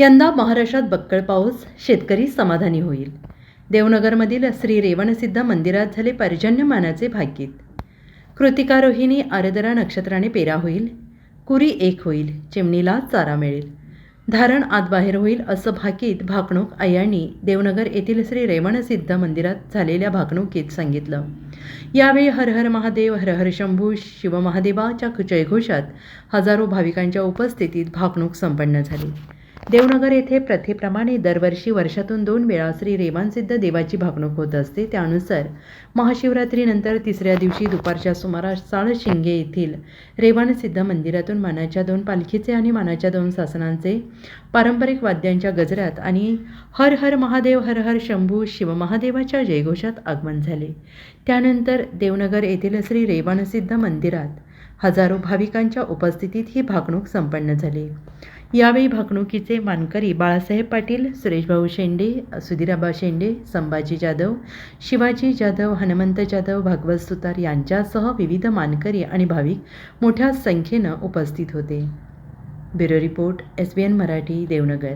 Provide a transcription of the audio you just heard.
यंदा महाराष्ट्रात बक्कळ पाऊस शेतकरी समाधानी होईल. देवनगरमधील श्री रेवणसिद्ध मंदिरात झाले पर्जन्यमानाचे भाकीत. कृतिका रोहिणी आरदरा नक्षत्राने पेरा होईल कुरी एक होईल चिमणीला चारा मिळेल. धारण आत बाहेर होईल असं भाकीत भाकणूक आयांनी देवनगर येथील श्री रेवणसिद्ध मंदिरात झालेल्या भाकणुकीत सांगितलं. यावेळी हर हर महादेव हर हर शंभू शिवमहादेवाच्या जयघोषात हजारो भाविकांच्या उपस्थितीत भाकणूक संपन्न झाली. देवनगर येथे प्रथेप्रमाणे दरवर्षी वर्षातून दोन वेळा श्री रेवानसिद्ध देवाची भागणूक होत असते. त्यानुसार महाशिवरात्रीनंतर तिसऱ्या दिवशी दुपारच्या सुमारास साळशिंगे येथील रेवानसिद्ध मंदिरातून मानाच्या दोन पालखीचे आणि मानाच्या दोन शासनांचे पारंपरिक वाद्यांच्या गजरात आणि हर हर महादेव हर हर शंभू शिवमहादेवाच्या जयघोषात आगमन झाले. त्यानंतर देवनगर येथील श्री रेवानसिद्ध मंदिरात हजारो भाविकांच्या उपस्थितीत ही भागणूक संपन्न झाली. यावेळी भाकणुकीचे मानकरी बाळासाहेब पाटील सुरेशभाऊ शेंडे सुधीराबा शेंडे संभाजी जाधव शिवाजी जाधव हनुमंत जाधव भागवत सुतार यांच्यासह विविध मानकरी आणि भाविक मोठ्या संख्येनं उपस्थित होते. Bureau report S B N Marathi Devnagar.